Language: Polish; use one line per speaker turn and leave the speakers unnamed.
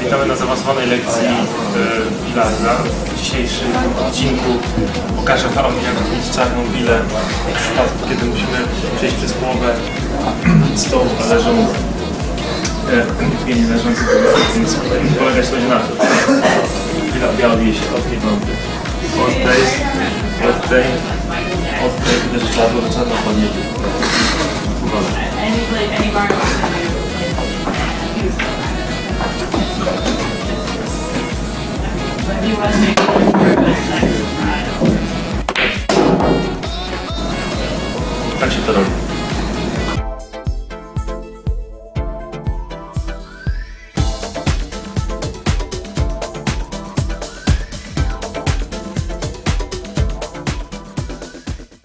Witamy na zaawansowanej lekcji e, bilarda. W dzisiejszym odcinku pokażę Wam jak robić czarną bilę w przypadku, kiedy musimy przejść przez połowę stołu, a leżą e, dwie nieleżące więc polegać będzie na tym. Bila biała bije się od kąty. Od tej, od tej, od tej, uderzy czarno, czarno padnie. Uwaga. Kaç yıl